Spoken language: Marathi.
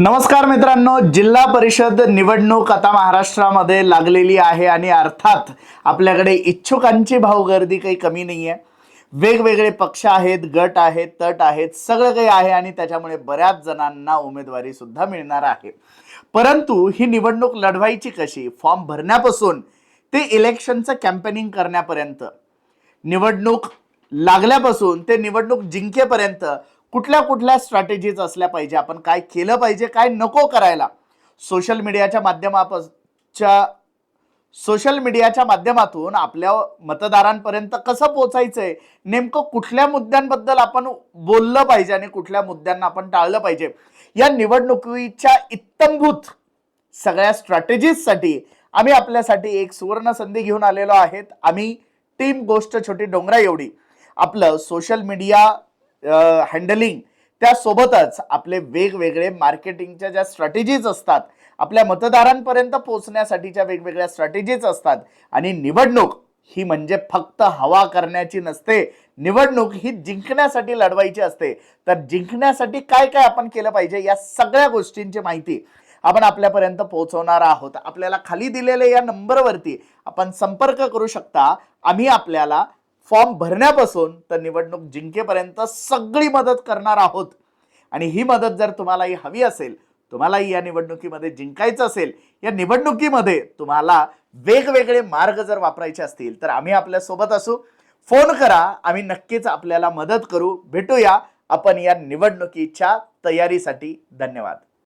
नमस्कार मित्रांनो जिल्हा परिषद निवडणूक आता महाराष्ट्रामध्ये लागलेली आहे आणि अर्थात आपल्याकडे इच्छुकांची भावगर्दी काही कमी नाही आहे वेगवेगळे पक्ष आहेत गट आहेत तट आहेत सगळं काही आहे आणि त्याच्यामुळे बऱ्याच जणांना उमेदवारी सुद्धा मिळणार आहे. परंतु ही निवडणूक लढवायची कशी? फॉर्म भरण्यापासून ते इलेक्शनचं कॅम्पेनिंग करण्यापर्यंत निवडणूक लागल्यापासून ते निवडणूक जिंकेपर्यंत कुठल्या कुठल्या स्ट्रॅटेजीज असल्या पाहिजे आपण काय केलं पाहिजे काय नको करायला. सोशल मीडियाच्या माध्यमाच्या सोशल मीडियाच्या माध्यमातून आपल्या मतदारांपर्यंत कसं पोचायचंय नेमकं कुठल्या मुद्द्यांबद्दल आपण बोललं पाहिजे आणि कुठल्या मुद्द्यांना आपण टाळलं पाहिजे या निवडणुकीच्या इत्तंभूत सगळ्या स्ट्रॅटेजीजसाठी आम्ही आपल्यासाठी एक सुवर्ण संधी घेऊन आलेलो आहेत. आम्ही टीम गोष्ट छोटी डोंगरा एवढी आपलं सोशल मीडिया हँडलिंग त्यासोबतच आपले वेगवेगळे मार्केटिंगच्या ज्या स्ट्रॅटेजीज असतात आपल्या मतदारांपर्यंत पोहोचण्यासाठीच्या वेगवेगळ्या स्ट्रॅटेजीज असतात आणि निवडणूक ही म्हणजे फक्त हवा करण्याची नसते निवडणूक ही जिंकण्यासाठी लढवायची असते. तर जिंकण्यासाठी काय काय आपण केलं पाहिजे या सगळ्या गोष्टींची माहिती आपण आपल्यापर्यंत पोहोचवणार आहोत. आपल्याला खाली दिलेल्या या नंबरवरती आपण संपर्क करू शकता. आम्ही आपल्याला फॉर्म भरण्यापासून तर निवडणूक जिंकेपर्यंत सगळी मदत करणार आहोत. आणि ही मदत जर तुम्हालाही हवी असेल तुम्हालाही या निवडणुकीमध्ये जिंकायचं असेल या निवडणुकीमध्ये तुम्हाला वेगवेगळे मार्ग जर वापरायचे असतील तर आम्ही आपल्यासोबत असू. फोन करा आम्ही नक्कीच आपल्याला मदत करू. भेटूया. आपण या निवडणुकीच्या तयारीसाठी. धन्यवाद.